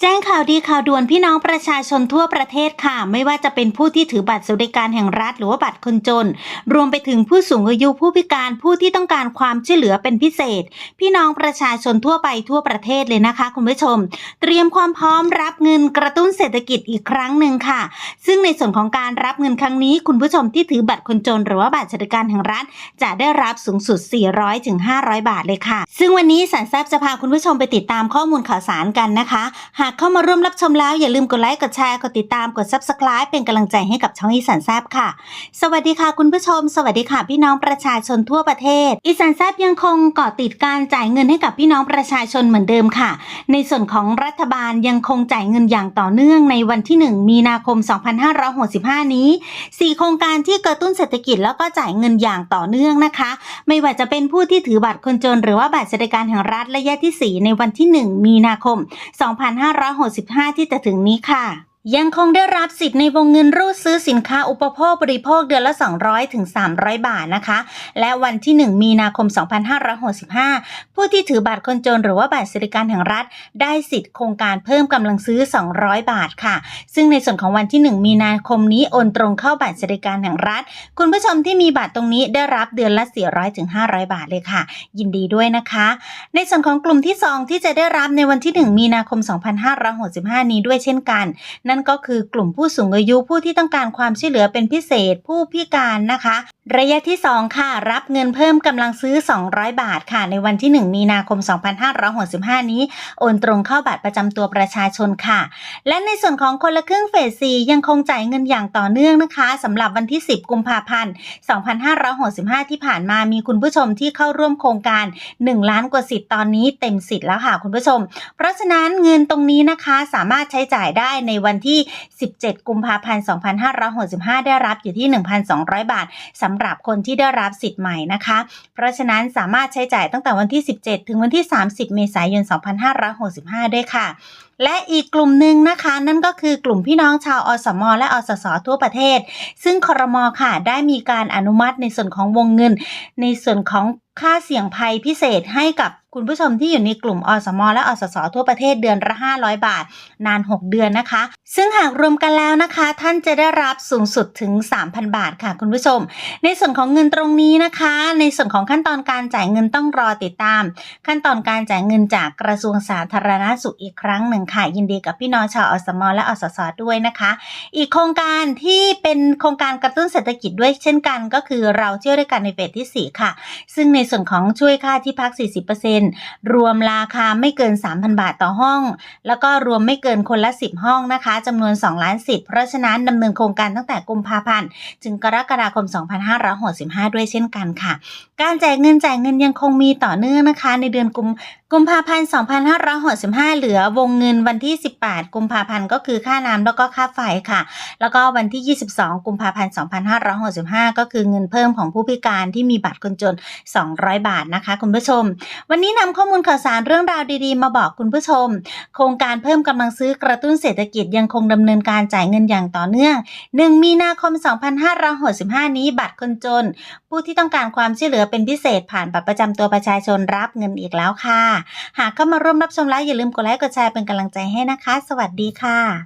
แจ้งข่าวดีข่าวด่วนพี่น้องประชาชนทั่วประเทศค่ะ ไม่ว่าจะเป็นผู้ที่ถือบัตรสวัสดิการแห่งรัฐ หรือว่าบัตรคนจน รวมไปถึงผู้สูงอายุผู้พิการผู้ที่ต้องการความช่วยเหลือเป็นพิเศษ พี่น้องประชาชนทั่วไปทั่วประเทศเลยนะคะ คุณผู้ชม เตรียมความพร้อมรับเงินกระตุ้นเศรษฐกิจอีกครั้งหนึ่งค่ะ ซึ่งในส่วนของการรับเงินครั้งนี้ คุณผู้ชมที่ถือบัตรคนจน หรือว่าบัตรสวัสดิการแห่งรัฐ จะได้รับสูงสุด 400ถึง500 บาทเลยค่ะ ซึ่งวันนี้สันแซบจะพาคุณผู้ชมไปติดตามข้อมูลข่าวสารกันนะคะากเข้ามาร่วมรับชมแล้วอย่าลืมกดไลค์ กดแชร์ กดติดตาม กด subscribe เป็นกำลังใจให้กับช่องอีสานแซบค่ะ สวัสดีค่ะคุณผู้ชม สวัสดีค่ะพี่น้องประชาชนทั่วประเทศ อีสานแซบยังคงเกาะติดการจ่ายเงินให้กับพี่น้องประชาชนเหมือนเดิมค่ะ ในส่วนของรัฐบาลยังคงจ่ายเงินอย่างต่อเนื่องในวันที่ 1 มีนาคม 2565 นี้ 4 โครงการที่กระตุ้นเศรษฐกิจแล้วก็จ่ายเงินอย่างต่อเนื่องนะคะ ไม่ว่าจะเป็นผู้ที่ถือบัตรคนจน หรือว่าบัตรสวัสดิการแห่งรัฐระยะที่ 4 ในวันที่ 1 มีนาคม2565 ที่จะถึงนี้ค่ะ ยังคงได้รับสิทธิ์ในวงเงินรูดซื้อสินค้าอุปโภคบริโภคเดือนละ 200 ถึง 300 บาทนะคะ และวันที่ 1 มีนาคม 2565 ผู้ที่ถือบัตรคนจนหรือว่าบัตรสวัสดิการแห่งรัฐ ได้สิทธิ์โครงการเพิ่มกำลังซื้อ 200 บาทค่ะ ซึ่งในส่วนของวันที่ 1 มีนาคมนี้โอนตรงเข้าบัตรสวัสดิการแห่งรัฐ คุณผู้ชมที่มีบัตรตรงนี้ได้รับเดือนละ 400 ถึง 500 บาทเลยค่ะ ยินดีด้วยนะคะ ในส่วนของกลุ่มที่ 2 ที่จะได้รับในวันที่ 1 มีนาคม 2565 นี้ด้วยเช่นกันนนก็คือกลุ่มผู้สูงอายุผู้ที่ต้องการความช่วยเหลือเป็นพิเศษผู้พิการนะคะ ระยะที่ 2 ค่ะ รับเงินเพิ่มกำลังซื้อ 200 บาทค่ะ ในวันที่ 1 มีนาคม 2565 นี้ โอนตรงเข้าบัตรประจำตัวประชาชนค่ะ และในส่วนของคนละครึ่งเฟส 4 ยังคงจ่ายเงินอย่างต่อเนื่องนะคะสำหรับวันที่ 10 กุมภาพันธ์ 2565 ที่ผ่านมามีคุณผู้ชมที่เข้าร่วมโครงการ 1 ล้านกว่าสิทธิ์ตอนนี้เต็มสิทธิ์แล้วค่ะคุณผู้ชม เพราะฉะนั้นเงินตรงนี้นะคะสามารถใช้จ่ายได้ในวันที่ 17 กุมภาพันธ์ 2565 ได้รับอยู่ที่ 1,200 บาทสำหรับคนที่ได้รับสิทธิ์ใหม่นะคะ เพราะฉะนั้นสามารถใช้จ่ายตั้งแต่วันที่ 17 ถึงวันที่ 30 เมษายน 2565 ด้วยค่ะ และอีกกลุ่มหนึ่งนะคะ นั่นก็คือกลุ่มพี่น้องชาวอสม และอสส ทั่วประเทศ ซึ่งครมค่ะ ได้มีการอนุมัติในส่วนของวงเงิน ในส่วนของค่าเสี่ยงภัยพิเศษให้กับ คุณผู้ชมที่อยู่ในกลุ่มอสมและอสสทั่วประเทศเดือนละ 500 บาท นาน 6 เดือนนะคะ ซึ่งหากรวมกันแล้วนะคะ ท่านจะได้รับสูงสุดถึง 3,000 บาทค่ะคุณผู้ชม ในส่วนของเงินตรงนี้นะคะ ในส่วนของขั้นตอนการจ่ายเงินต้องรอติดตาม ขั้นตอนการจ่ายเงินจากกระทรวงสาธารณสุขอีกครั้งหนึ่งค่ะยินดีกับพี่น้องชาวอสมและอสสด้วยนะคะ อีกโครงการที่เป็นโครงการกระตุ้นเศรษฐกิจด้วยเช่นกัน ก็คือเราเที่ยวด้วยกันในเฟสที่ 4 ค่ะ ซึ่งในส่วนของช่วยค่าที่พัก 40%รวมราคาไม่เกิน 3,000 บาทต่อห้อง แล้วก็รวมไม่เกินคนละ 10 ห้องนะคะจำนวน 2 ล้านสิทธิ์เพราะฉะนั้นดำเนินโครงการตั้งแต่กุมภาพันธ์ถึงกรกฎาคม 2565 ด้วยเช่นกันค่ะ การจ่ายเงินจ่ายเงินยังคงมีต่อเนื่องนะคะ ในเดือนกุมกุมภาพันธ์ 2565 เหลือวงเงินวันที่ 18 กุมภาพันธ์ก็คือค่าน้ำแล้วก็ค่าไฟค่ะ แล้วก็วันที่ 22 กุมภาพันธ์ 2565 ก็คือเงินเพิ่มของผู้พิการที่มีบัตรคนจน 200 บาทนะคะ คุณผู้ชม วันนี้นำข้อมูลข่าวสารเรื่องราวดีๆ มาบอกคุณผู้ชม โครงการเพิ่มกำลังซื้อกระตุ้นเศรษฐกิจยังคงดำเนินการจ่ายเงินอย่างต่อเนื่อง 1 มีนาคม 2565 นี้บัตรคนจน ผู้ที่ต้องการความช่วยเหลือเป็นพิเศษผ่านบัตรประจำตัวประชาชนรับเงินอีกแล้วค่ะ หากเข้ามาร่วมรับชมแล้วอย่าลืมกดไลค์กดแชร์เป็นกำลังใจให้นะคะ สวัสดีค่ะ